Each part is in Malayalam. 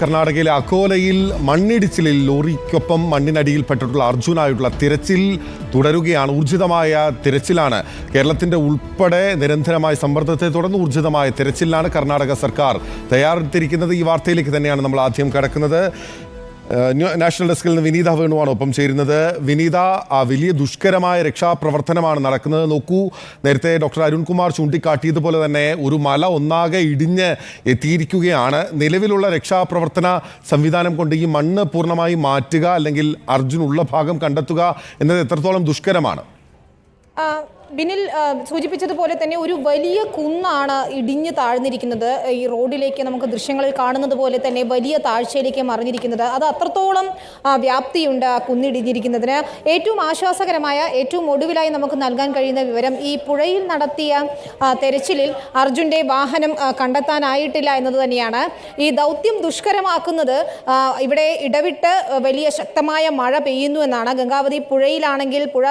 കർണാടകയിലെ അക്കോലയിൽ മണ്ണിടിച്ചിലിൽ ലോറിക്കൊപ്പം മണ്ണിനടിയിൽപ്പെട്ടിട്ടുള്ള അർജുനായിട്ടുള്ള തിരച്ചിൽ തുടരുകയാണ്. ഊർജിതമായ തിരച്ചിലാണ്. കേരളത്തിന്റെ ഉൾപ്പെടെ നിരന്തരമായ സമ്മർദ്ദത്തെ തുടർന്ന് ഊർജിതമായ തിരച്ചിലാണ് കർണാടക സർക്കാർ തയ്യാറെടുത്തിരിക്കുന്നത്. ഈ വാർത്തയിലേക്ക് തന്നെയാണ് നമ്മൾ ആദ്യം കടക്കുന്നത്. നാഷണൽ ഡെസ്കിൽ നിന്ന് വിനീത വേണുവാണ് ഒപ്പം ചേരുന്നത്. വിനീത ആ വലിയ ദുഷ്കരമായ രക്ഷാപ്രവർത്തനമാണ് നടക്കുന്നത്. നോക്കൂ നേരത്തെ ഡോക്ടർ അരുൺകുമാർ ചൂണ്ടിക്കാട്ടിയതുപോലെ തന്നെ ഒരു മല ഒന്നാകെ ഇടിഞ്ഞ് എത്തിയിരിക്കുകയാണ്. നിലവിലുള്ള രക്ഷാപ്രവർത്തന സംവിധാനം കൊണ്ട് ഈ മണ്ണ് പൂർണമായി മാറ്റുക അല്ലെങ്കിൽ അർജുൻ ഉള്ള ഭാഗം കണ്ടെത്തുക എന്നത് എത്രത്തോളം ദുഷ്കരമാണ്? ബിനിൽ സൂചിപ്പിച്ചതുപോലെ തന്നെ ഒരു വലിയ കുന്നാണ് ഇടിഞ്ഞു താഴ്ന്നിരിക്കുന്നത്. ഈ റോഡിലേക്ക് നമുക്ക് ദൃശ്യങ്ങളിൽ കാണുന്നത് പോലെ തന്നെ വലിയ താഴ്ചയിലേക്ക് മറിഞ്ഞിരിക്കുന്നത്. അത് അത്രത്തോളം വ്യാപ്തിയുണ്ട് ആ കുന്നിടിഞ്ഞിരിക്കുന്നതിന്. ഏറ്റവും ആശ്വാസകരമായ ഏറ്റവും ഒടുവിലായി നമുക്ക് നൽകാൻ കഴിയുന്ന വിവരം ഈ പുഴയിൽ നടത്തിയ തെരച്ചിലിൽ അർജുന്റെ വാഹനം കണ്ടെത്താനായിട്ടില്ല എന്നത് തന്നെയാണ്. ഈ ദൗത്യം ദുഷ്കരമാക്കുന്നത് ഇവിടെ ഇടവിട്ട് വലിയ ശക്തമായ മഴ പെയ്യുന്നു എന്നാണ്. ഗംഗാവതി പുഴയിലാണെങ്കിൽ പുഴ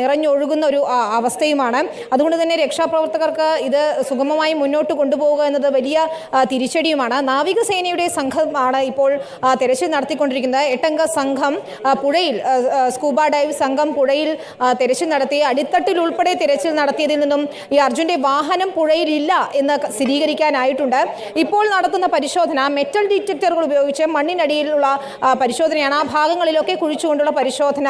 നിറഞ്ഞൊഴുകുന്ന ഒരു അവസ്ഥയുമാണ്. അതുകൊണ്ട് തന്നെ രക്ഷാപ്രവർത്തകർക്ക് ഇത് സുഗമമായി മുന്നോട്ട് കൊണ്ടുപോവുക എന്നത് വലിയ തിരിച്ചടിയുമാണ്. നാവികസേനയുടെ സംഘമാണ് ഇപ്പോൾ തെരച്ചിൽ നടത്തിക്കൊണ്ടിരിക്കുന്നത്. എട്ടംഗ സംഘം പുഴയിൽ സ്കൂബ ഡൈവ് സംഘം പുഴയിൽ തെരച്ചിൽ നടത്തി. അടിത്തട്ടിൽ ഉൾപ്പെടെ തെരച്ചിൽ നടത്തിയതിൽ നിന്നും ഈ അർജുന്റെ വാഹനം പുഴയിലില്ല എന്ന് സ്ഥിരീകരിക്കാനായിട്ടുണ്ട്. ഇപ്പോൾ നടത്തുന്ന പരിശോധന മെറ്റൽ ഡിറ്റക്ടറുകൾ ഉപയോഗിച്ച് മണ്ണിനടിയിലുള്ള പരിശോധനയാണ്. ആ ഭാഗങ്ങളിലൊക്കെ കുഴിച്ചുകൊണ്ടുള്ള പരിശോധന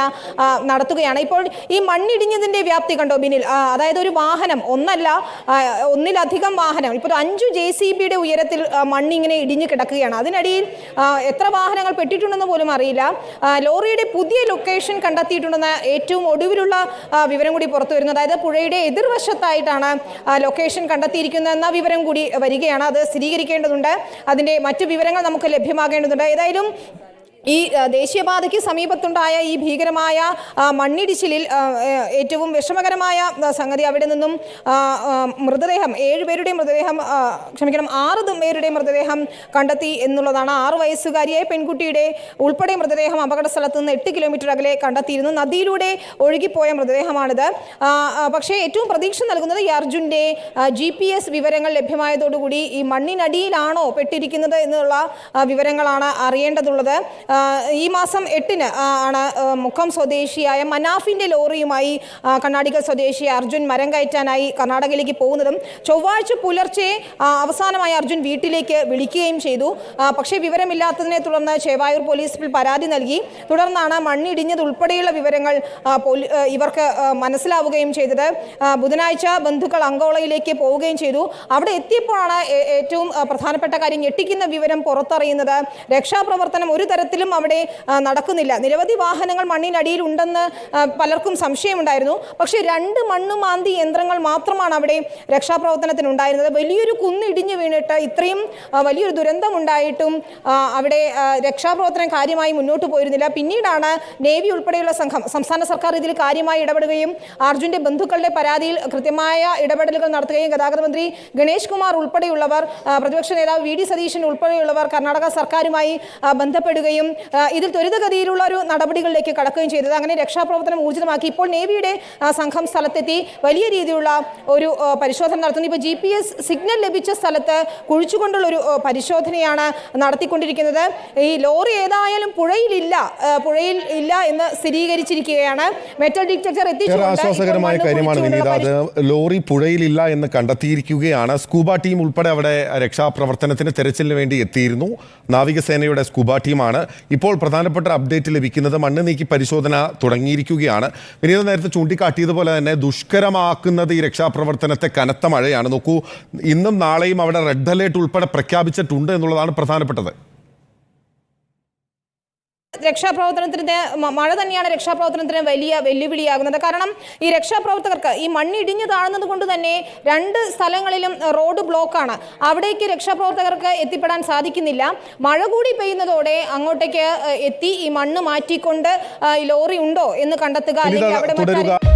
നടത്തുകയാണ്. ഇപ്പോൾ ഈ മണ്ണിടിഞ്ഞതിന്റെ വ്യാപ്തി കണ്ടോ? ബിനിൽ അതായത് ഒരു വാഹനം ഒന്നല്ല ഒന്നിലധികം വാഹനം ഇപ്പോൾ അഞ്ചു ജെ സി ബിയുടെ ഉയരത്തിൽ മണ്ണിങ്ങനെ ഇടിഞ്ഞു കിടക്കുകയാണ്. അതിനടിയിൽ എത്ര വാഹനങ്ങൾ പെട്ടിട്ടുണ്ടെന്ന് പോലും അറിയില്ല. ലോറിയുടെ പുതിയ ലൊക്കേഷൻ കണ്ടെത്തിയിട്ടുണ്ടെന്ന ഏറ്റവും ഒടുവിലുള്ള വിവരം കൂടി പുറത്തു വരുന്നു. അതായത് പുഴയുടെ എതിർവശത്തായിട്ടാണ് ലൊക്കേഷൻ കണ്ടെത്തിയിരിക്കുന്നതെന്ന വിവരം കൂടി വരികയാണ്. അത് സ്ഥിരീകരിക്കേണ്ടതുണ്ട്. അതിന്റെ മറ്റു വിവരങ്ങൾ നമുക്ക് ലഭ്യമാകേണ്ടതുണ്ട്. ഏതായാലും ഈ ദേശീയപാതയ്ക്ക് സമീപത്തുണ്ടായ ഈ ഭീകരമായ മണ്ണിടിച്ചിലിൽ ഏറ്റവും വിഷമകരമായ സംഗതി അവിടെ നിന്നും മൃതദേഹം ഏഴുപേരുടെ മൃതദേഹം ക്ഷമിക്കണം ആറ് പേരുടെ മൃതദേഹം കണ്ടെത്തി എന്നുള്ളതാണ്. ആറു വയസ്സുകാരിയായ പെൺകുട്ടിയുടെ ഉൾപ്പെടെ മൃതദേഹം അപകട സ്ഥലത്ത് നിന്ന് എട്ട് കിലോമീറ്റർ അകലെ കണ്ടെത്തിയിരുന്നു. നദിയിലൂടെ ഒഴുകിപ്പോയ മൃതദേഹമാണിത്. പക്ഷേ ഏറ്റവും പ്രതീക്ഷ നൽകുന്നത് ഈ അർജുന്റെ ജി പി എസ് വിവരങ്ങൾ ലഭ്യമായതോടുകൂടി ഈ മണ്ണിനടിയിലാണോ പെട്ടിരിക്കുന്നത് എന്നുള്ള വിവരങ്ങളാണ് അറിയേണ്ടതുള്ളത്. ഈ മാസം എട്ടിന് ആണ് മുക്കം സ്വദേശിയായ മനാഫിന്റെ ലോറിയുമായി കണ്ണാടിക്കൽ സ്വദേശി അർജുൻ മരം കയറ്റാനായി കർണാടകയിലേക്ക് പോകുന്നതും ചൊവ്വാഴ്ച പുലർച്ചെ അവസാനമായി അർജുൻ വീട്ടിലേക്ക് വിളിക്കുകയും ചെയ്തു. പക്ഷേ വിവരമില്ലാത്തതിനെ തുടർന്ന് ചേവായൂർ പോലീസിൽ പരാതി നൽകി. തുടർന്നാണ് മണ്ണിടിഞ്ഞതുൾപ്പെടെയുള്ള വിവരങ്ങൾ ഇവർക്ക് മനസ്സിലാവുകയും ചെയ്തത്. ബുധനാഴ്ച ബന്ധുക്കൾ അങ്കോളയിലേക്ക് പോവുകയും ചെയ്തു. അവിടെ എത്തിയപ്പോഴാണ് ഏറ്റവും പ്രധാനപ്പെട്ട കാര്യം ഞെട്ടിക്കുന്ന വിവരം പുറത്തറിയുന്നത്. രക്ഷാപ്രവർത്തനം ഒരു തരത്തിലും അവിടെ നടക്കുന്നില്ല. നിരവധി വാഹനങ്ങൾ മണ്ണിനടിയിൽ ഉണ്ടെന്ന് പലർക്കും സംശയമുണ്ടായിരുന്നു. പക്ഷേ രണ്ട് മണ്ണുമാന്തി യന്ത്രങ്ങൾ മാത്രമാണ് അവിടെ രക്ഷാപ്രവർത്തനത്തിനുണ്ടായിരുന്നത്. വലിയൊരു കുന്നിടിഞ്ഞു വീണിട്ട് ഇത്രയും വലിയൊരു ദുരന്തമുണ്ടായിട്ടും അവിടെ രക്ഷാപ്രവർത്തനം കാര്യമായി മുന്നോട്ട് പോയിരുന്നില്ല. പിന്നീടാണ് നേവി ഉൾപ്പെടെയുള്ള സംഘം സംസ്ഥാന സർക്കാർ ഇതിൽ കാര്യമായി ഇടപെടുകയും അർജുന്റെ ബന്ധുക്കളുടെ പരാതിയിൽ കൃത്യമായ ഇടപെടലുകൾ നടത്തുകയും ഗതാഗത മന്ത്രി ഗണേഷ് കുമാർ ഉൾപ്പെടെയുള്ളവർ പ്രതിപക്ഷ നേതാവ് വി ഡി സതീശൻ ഉൾപ്പെടെയുള്ളവർ കർണാടക സർക്കാരുമായി ബന്ധപ്പെടുകയും ഇതിൽ ത്വരിതഗതിയിലുള്ള ഒരു നടപടികളിലേക്ക് കടക്കുകയും ചെയ്തത്. അങ്ങനെ രക്ഷാപ്രവർത്തനം ഊർജിതമാക്കി ഇപ്പോൾ നേവിയുടെ സംഘം സ്ഥലത്തെത്തി വലിയ രീതിയിലുള്ള ഒരു പരിശോധന നടത്തുന്നു. ഇപ്പോൾ ജി പി എസ് സിഗ്നൽ ലഭിച്ച സ്ഥലത്ത് കുഴിച്ചുകൊണ്ടുള്ള ഒരു പരിശോധനയാണ് നടത്തിക്കൊണ്ടിരിക്കുന്നത്. ഈ ലോറി ഏതായാലും പുഴയിലില്ല പുഴയിൽ ഇല്ല എന്ന് സ്ഥിരീകരിച്ചിരിക്കുകയാണ്. മെറ്റൽ ഡിറ്റക്ടർ ആശ്വാസകരമായ കാര്യമാണ് വിനീത. അത് ലോറി പുഴയിലില്ല എന്ന് കണ്ടെത്തിയിരിക്കുകയാണ്. സ്കൂബ ടീം ഉൾപ്പെടെ അവിടെ രക്ഷാപ്രവർത്തനത്തിന് തെരച്ചിലിന് വേണ്ടി എത്തിയിരുന്നു. നാവികസേനയുടെ സ്കൂബ ടീമാണ്. ഇപ്പോൾ പ്രധാനപ്പെട്ട അപ്ഡേറ്റ് ലഭിക്കുന്നത് മണ്ണ് നീക്കി പരിശോധന തുടങ്ങിയിരിക്കുകയാണ്. വിനീത നേരത്തെ ചൂണ്ടിക്കാട്ടിയതുപോലെ തന്നെ ദുഷ്കരമാക്കുന്നത് ഈ രക്ഷാപ്രവർത്തനത്തെ കനത്ത മഴയാണ്. നോക്കൂ ഇന്നും നാളെയും അവിടെ റെഡ് അലേർട്ട് ഉൾപ്പെടെ പ്രഖ്യാപിച്ചിട്ടുണ്ട് എന്നുള്ളതാണ് പ്രധാനപ്പെട്ടത്. രക്ഷാപ്രവർത്തനത്തിന് മഴ തന്നെയാണ് രക്ഷാപ്രവർത്തനത്തിന് വലിയ വെല്ലുവിളിയാകുന്നത്. കാരണം ഈ രക്ഷാപ്രവർത്തകർക്ക് ഈ മണ്ണിടിഞ്ഞു താഴ്ന്നത് കൊണ്ട് തന്നെ രണ്ട് സ്ഥലങ്ങളിലും റോഡ് ബ്ലോക്കാണ്. അവിടേക്ക് രക്ഷാപ്രവർത്തകർക്ക് എത്തിപ്പെടാൻ സാധിക്കുന്നില്ല. മഴ കൂടി പെയ്യുന്നതോടെ അങ്ങോട്ടേക്ക് എത്തി ഈ മണ്ണ് മാറ്റിക്കൊണ്ട് ഈ ലോറി ഉണ്ടോ എന്ന് കണ്ടെത്തുക അല്ലെങ്കിൽ അവിടെ മറ്റാരെ-